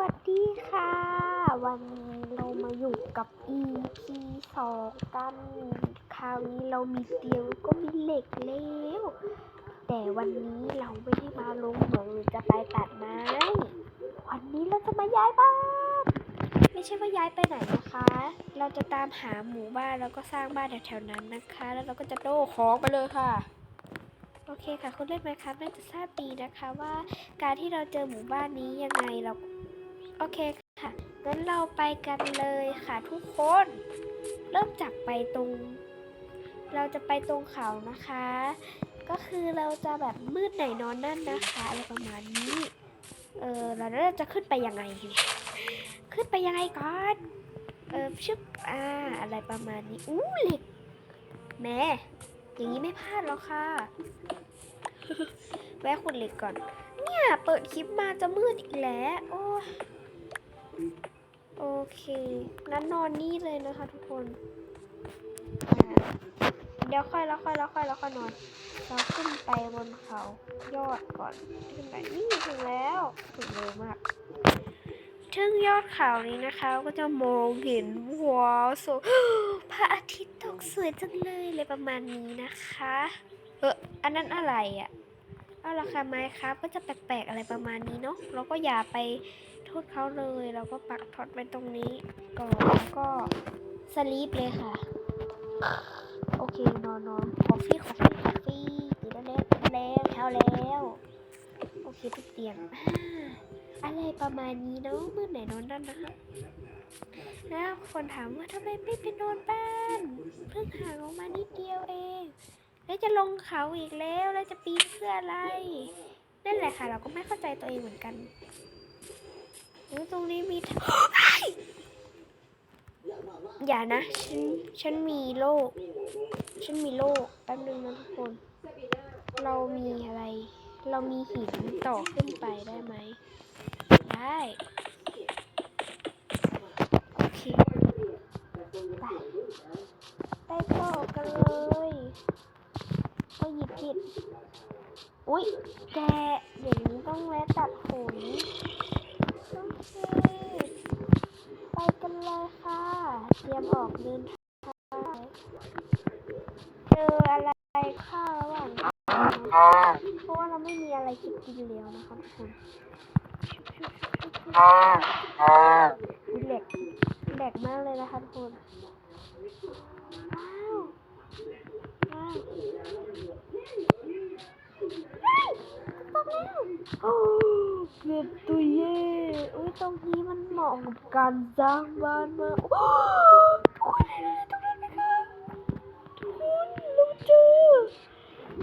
วัสดีค่ะ วันนี้เรามาอยู่กับ EP สองกันคราวนี้เรามีเตียงก็มีเหล็กแล้วแต่วันนี้เราไม่ได้มาลงเหมืองหรือจะไปตัดไม้วันนี้เราจะมาย้ายบ้าน ไม่ใช่ว่าย้ายไปไหนนะคะ เราจะตามหาหมู่บ้านแล้วก็สร้างบ้านแถวๆนั้นนะคะ แล้วเราก็จะโดของไปเลยค่ะโอเคค่ะคุณเล่นไหมครับน่าจะทราบดีนะคะว่าการที่เราเจอหมู่บ้านนี้ยังไงเรา โอเคค่ะงั้นเราไปกันเลยค่ะทุกคน เริ่มจากไปตรง เราจะไปตรงเขานะคะ ก็คือเราจะแบบมืดไหนนอนนั่นนะคะอะไรประมาณนี้ เออเราจะขึ้นไปยังไง ขึ้นไปยังไงก่อน เออชึบอ่าอะไรประมาณนี้ อู้เหล็กแม่อย่างนี้ไม่พลาดหรอกค่ะ แวะขุดเหล็กก่อน เนี่ย เปิดคลิปมาจะมืดอีกแล้ว โอ้ โอเคงั้นนอนนี่เลยนะคะทุกคน เดี๋ยวค่อยแล้วค่อยแล้วค่อยแล้วค่อยนอน เราขึ้นไปบนเขายอดก่อน ขึ้นไปนี่ถึงแล้วถึงเร็วมากถึงยอดเขานี้นะคะ ก็จะมองเห็นว้าวสวยพระอาทิตย์ตกสวยจังเลยเลยประมาณนี้นะคะ เอออันนั้นอะไรอะ่ะเอาราคาไม้ครับก็จะแปลกๆอะไรประมาณนี้เนาะเราก็อย่าไป โทษเขาเลยเราก็ปักท็อตไว้ตรงนี้ก่อนแล้วก็สลีปเลยค่ะ โอเคนอนนอนคอฟฟี่คอฟฟี่คอฟฟี่ตื่นแล้วตื่นแล้วเช้าแล้วโอเคทุกเตียงอ่าอะไรประมาณนี้เนาะมือไหนนอนนั่นนะคะแล้วคนถามว่าทำไมไม่ไปนอนบ้านเพิ่งห่างออกมานิดเดียวเอง แล้วจะลงเขาอีกแล้วแล้วจะปีนเพื่ออะไร นั่นแหละค่ะ เราก็ไม่เข้าใจตัวเองเหมือนกัน ตรงนี้มีอย่านะ ฉัน ฉันมีโลกฉันมีโลกแป๊บนึงนะทุกคน เรามีอะไร เรามีหินต่อขึ้นไปได้ไหม ได้ โอเค ไปไปต่อกันเลยก็หยิบผิด อุ๊ย แกอย่างนี้ต้องแวะตัดผม ไปกันเลยค่ะ เตรียมออกเดินทางเจออะไรข้าวระหว่างทางเพราะว่าเราไม่มีอะไรจะกินแล้วนะคะทุกคนอุ๊ยแหลกแหลกมากเลยนะคะทุกคนว้าวว้าว ตกแล้วโอ้เกือบตัวเย่อุ้ยตรงนี้มันเหมาะกับการสร้างบ้านมากโอ้ทุกคนเห็นอะไรตรงนั้นไหมคะทุกคนเราเจอ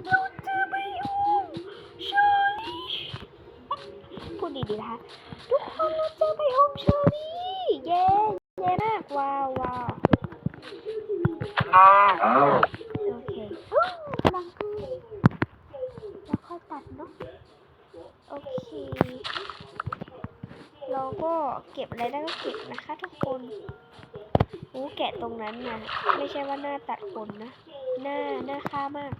เราเจอไบโอมเชอรี่พูดดีๆนะคะทุกคนเราเจอไบโอมเชอรี่เย้เย้มากว้าวว้าว โอเคอู้ลังคือแล้วค่อยตัดเนาะ โอเค เราก็เก็บอะไรได้ก็เก็บนะคะทุกคนโอ้แกะตรงนั้นนะไม่ใช่ว่าหน้าตัดขนนะ หน้าหน้าฆ่ามาก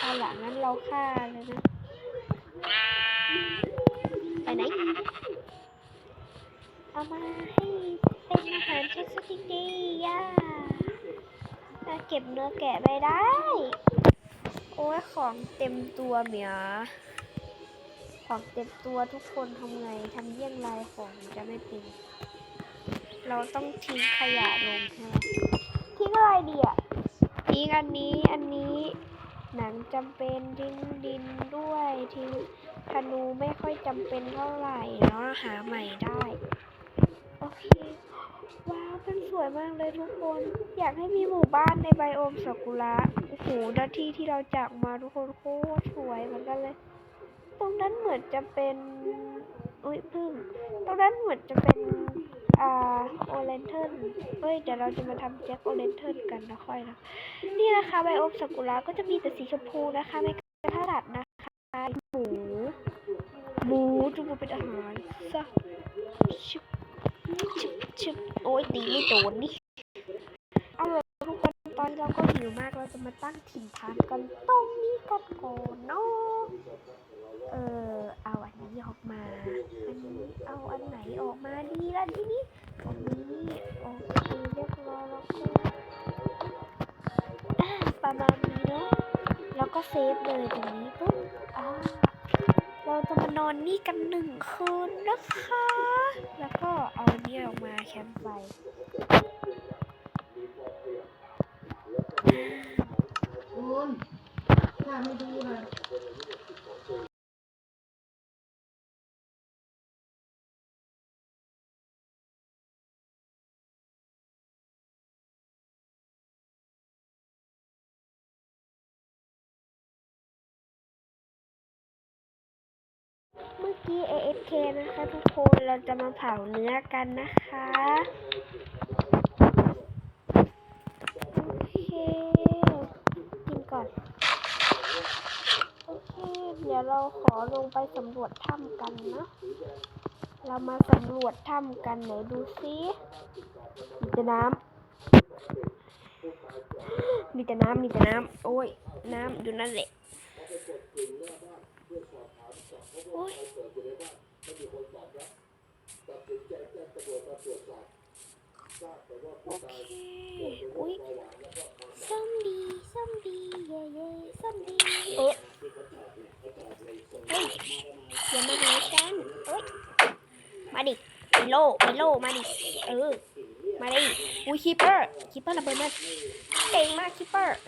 เอาหลังนั้นเราฆ่าเลยนะ ไปไหน เอามาให้เป็นอาหารเช็คสติกดีย่าน่าเก็บเนื้อแกะไปได้ โอ้ยของเต็มตัวเหมีย ของเต็มตัวทุกคนทำไงทำเยี่ยงไรของจะไม่เป็น เราต้องทิ้งขยะลงใช่ไหมทิ้งอะไรดีอะทิ้งอันนี้อันนี้หนังจำเป็นทิ้งดินด้วยทิ้งธนูไม่ค่อยจำเป็นเท่าไหร่แล้วหาใหม่ได้ โอเค ว้าวมันสวยมากเลยทุกคน อยากให้มีหมู่บ้านในไบโอมซากุระโอ้โหนาทีที่เราจากมาทุกคนโคตรสวยเหมือนกันเลย ตรงนั้นเหมือนจะเป็นอุ้ยพึ่งตรงนั้นเหมือนจะเป็นอ่าโอเลนเทิร์นเฮ้ยเดี๋ยวเราจะมาทำแจ็คโอเลนเทิร์นกันนะค่อยนะนี่นะคะไบโอมซากุระก็จะมีแต่สีชมพูนะคะไม่กระทัดนะคะหมูหมูจะมาเป็นอาหารซะชิบชึบชึบโอ้ยตีไม่โดนนี่เอาเลยทุกคนตอนเราก็หิวมากเราจะมาตั้งถิ่นฐานกันตรงนี้กันก่อนเนาะ เออเอาอันนี้ออกมาอันนี้เอาอันไหนออกมาดีล่ะทีนี้อันนี้โอเคเรียบร้อยแล้วก็อ่าประมาณนี้เนาะแล้วก็เซฟเลยตรงนี้ปุ๊บอ่าเราจะมานอนนี่กันหนึ่งคืนนะคะ แล้วก็เอาอันนี้ออกมาแคมป์ไฟคุณถ้าไม่ดูนะเมื่อ กี้ AFK นะคะทุกคนเราจะมาเผาเนื้อกันนะคะโอเคกินก่อนโอเคเดี๋ยวเราขอลงไปสำรวจถ้ำกันนะ เรามาสำรวจถ้ำกันไหนดูซิมีแต่น้ำมีแต่น้ำมีแต่น้ำโอ้ยน้ำอยู่นั่นแหละ โอ้ย โอเค อุ้ยซอมบี้ซอมบี้เย่เย่ซอมบี้เออเฮ้ยอย่ามาหาฉันเอ้ย มาดิไปโลไปโลมาดิ เออ มาดิ อุ้ย คิปเปอร์คิปเปอร์ระเบิดมันเก่งมากคิปเปอร์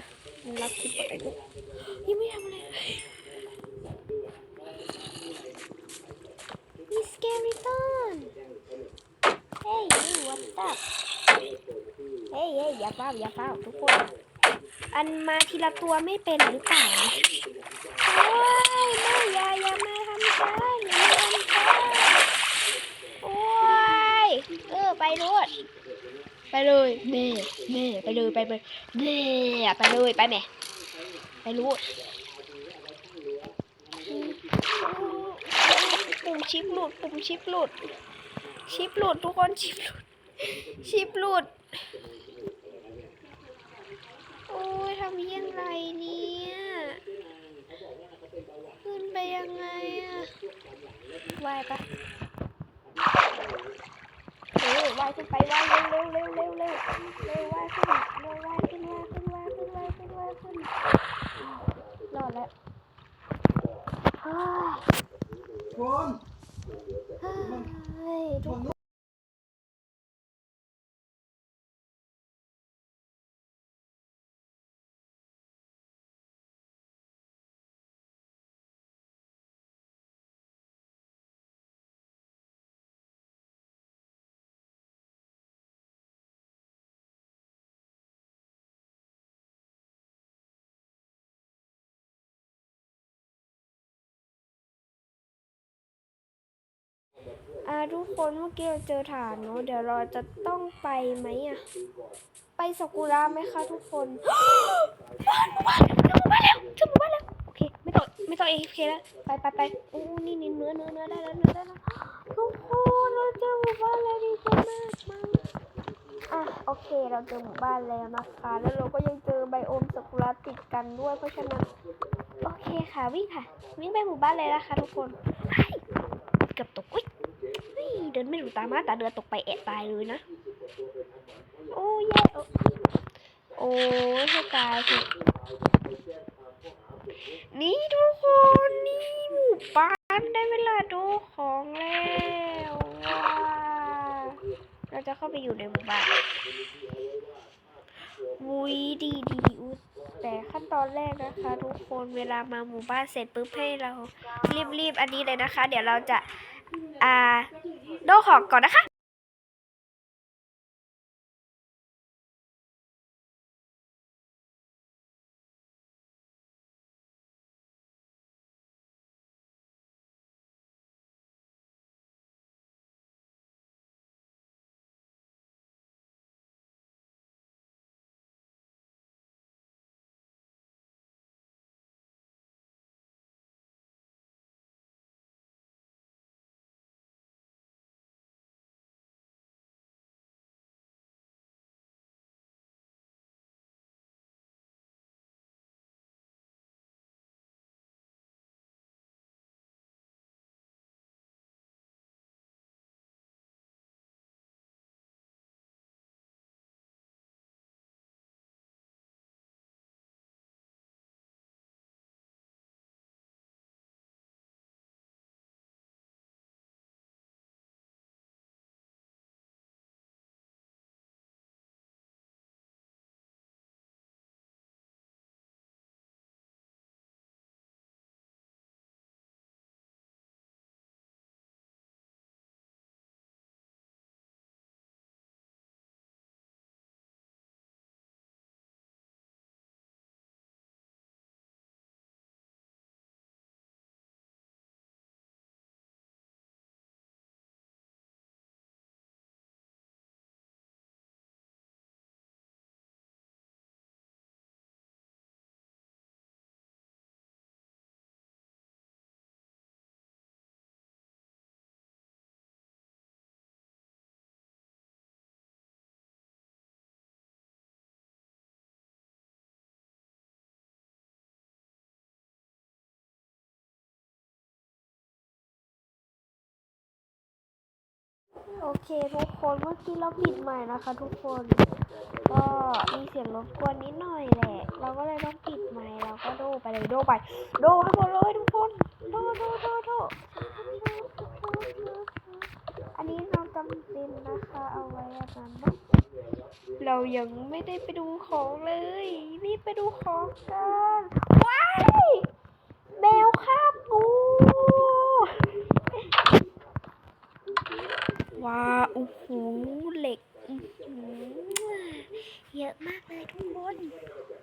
รับคิปเปอร์ไปดูยังไม่ทำอะไรเลยมีสเกลิตันเฮ้ย what's up เฮ้ยเฮ้ยอย่าเฝ้าอย่าเฝ้าทุกคน อันมาทีละตัวไม่เป็นหรือเปล่าโอ้ยไม่อย่าอย่ามาทำฉันอย่ามาทำฉันโอ้ยเออไปรถ ไปเลยแม่แม่ไปเลยไปเลยแม่ไปเลยไปแม่ไปรูดปุ่มชิปหลุดปุ่มชิปหลุด ชิปหลุดทุกคนชิปหลุดชิปหลุดโอ้ยทำยังไงเนี่ยขึ้นไปยังไงอะว่ายปะายขึ้นไปว่ายเร็วเร็วเร็วเร็วเร็วเร็วว่ายขึ้นเร็วว่ายขึ้นว่ายขึ้นว่ายขึ้นว่ายขึ้นว่ายขึ้นรอดแล้วเฮ้ยคุณเฮ้ยทุกคน อ่าทุกคนเมื่อกี้เราเจอฐานเนาะเดี๋ยวเราจะต้องไปไหมอะ ไปสักุระไหมคะทุกคนบ้านบ้านเจอหมู่บ้านแล้วเจอหมู่บ้านแล้วโอเคไม่ต้องไม่ต้องเอฟเคแล้วไปไปไปโอ้นี่นี่เนื้อเนื้อเนื้อได้แล้วเนื้อได้แล้วทุกคนเราเจอหมู่บ้านแล้วดีใจมากมากอะโอเคเราเจอหมู่บ้านแล้วนะคะ แล้วเราก็ยังเจอไบโอมสักุระติดกันด้วยเพราะฉะนั้นโอเคค่ะวิ่งค่ะวิ่งไปหมู่บ้านเลยนะคะทุกคนเฮ้ยเกือบตกอุ๊ย เดินไม่ดูตามาตาเดือตกไปแอะตายเลยนะ โอ้ยแย่โอ้ยให้ตายสินี่ทุกคนนี่หมู่บ้านได้เวลาดูของแล้วว้าเราจะเข้าไปอยู่ในหมู่บ้านวุ้ยดีดีอุ๊แต่ขั้นตอนแรกนะคะทุกคนเวลามาหมู่บ้านเสร็จปุ๊บให้เรารีบๆอันนี้เลยนะคะ เดี๋ยวเราจะ อ่าโดขอก่อนนะคะ โอเคทุกคนเมื่อกี้เราปิดใหม่นะคะ ทุกคน ก็มีเสียงรบกวนนิดหน่อยแหละ เราก็เลยต้องปิดใหม่เราก็โดไปเลยโดไป โดให้หมดเลยทุกคนโดโดโดโดอันนี้เราจำเป็นนะคะ เอาไว้อันนั้นเนอะเรายังไม่ได้ไปดูของเลยรีบไปดูของกันว้ายแมวคาบงู ว้าโอ้โหเหล็กเยอะมากเลยทุกคน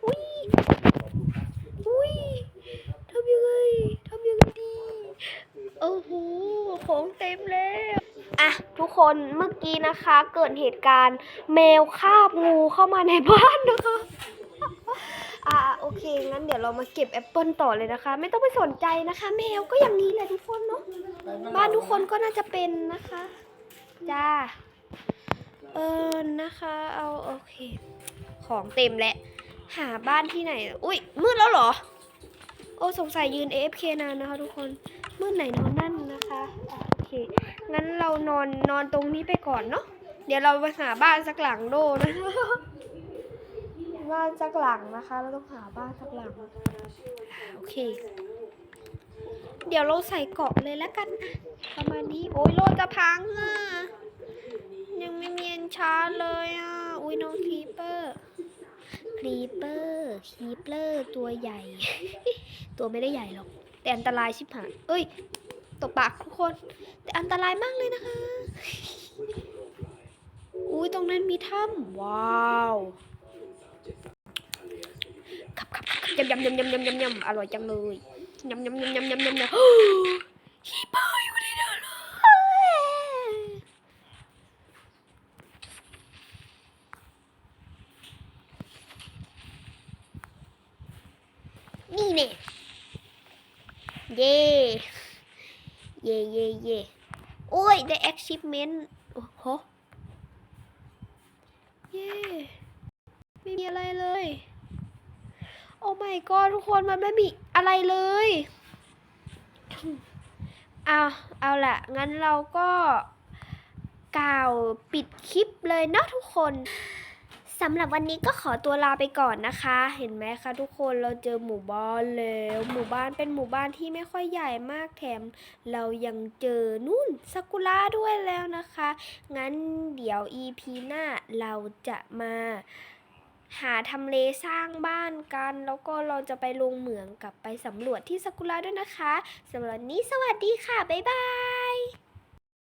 อุ้ย อุ้ยทำยังไงทำยังไงดี โอ้โห ของเต็มแล้วอะทุกคนเมื่อกี้นะคะ เกิดเหตุการณ์แมวคาบงูเข้ามาในบ้านนะคะอ่าโอเค งั้นเดี๋ยวเรามาเก็บแอปเปิลต่อเลยนะคะ ไม่ต้องไปสนใจนะคะ แมวก็อย่างนี้แหละทุกคนเนาะบ้านทุกคนก็น่าจะเป็นนะคะ จ้า เออนะคะ เอาโอเค ของเต็มแล้ว หาบ้านที่ไหน อุ้ยมืดแล้วเหรอ โอ้สงสัยยืน AFK นานนะคะทุกคน มืดไหนนอนนั่นนะคะโอเค งั้นเรานอนนอนตรงนี้ไปก่อนเนาะ เดี๋ยวเราไปหาบ้านสักหลังโดนะบ้านสักหลังนะคะ เราต้องหาบ้านสักหลัง โอเค เดี๋ยวเราใส่เกาะเลยแล้วกันนะประมาณนี้โอ้ยโลจะพังอะยังไม่มีอันชาร์เลยอะอุ้ยน้องครีเปอร์ครีเปอร์ครีเปอร์ตัวใหญ่ ตัวไม่ได้ใหญ่หรอก แต่อันตรายชิบหายเอ้ยตบปากทุกคน แต่อันตรายมากเลยนะคะ อุ้ยตรงนั้นมีถ้ำว้าวขับขับขับยำยำยำยำยำยำยำอร่อยจังเลย ยำยำยำยำยำยำยำคีเปอร์อยู่ในนั้นเลยนี่เนี่ยเย่เย่เย่เย่โอ้ย ได้ achievement โอ้โห เย่ไม่มีอะไรเลย โอ้ my god ทุกคนมันไม่มีอะไรเลยเอาเอาละงั้นเราก็กล่าวปิดคลิปเลยเนาะทุกคนสำหรับวันนี้ก็ขอตัวลาไปก่อนนะคะ เห็นไหมคะทุกคนเราเจอหมู่บ้านแล้วหมู่บ้านเป็นหมู่บ้านที่ไม่ค่อยใหญ่มากแถม เรายังเจอนู่นซากุระด้วยแล้วนะคะ งั้นเดี๋ยว EP หน้าเราจะมา หาทำเลสร้างบ้านกัน แล้วก็เราจะไปลงเหมืองกับไปสำรวจที่ซากุระด้วยนะคะสำหรับวันนี้สวัสดีค่ะ บ๊ายบาย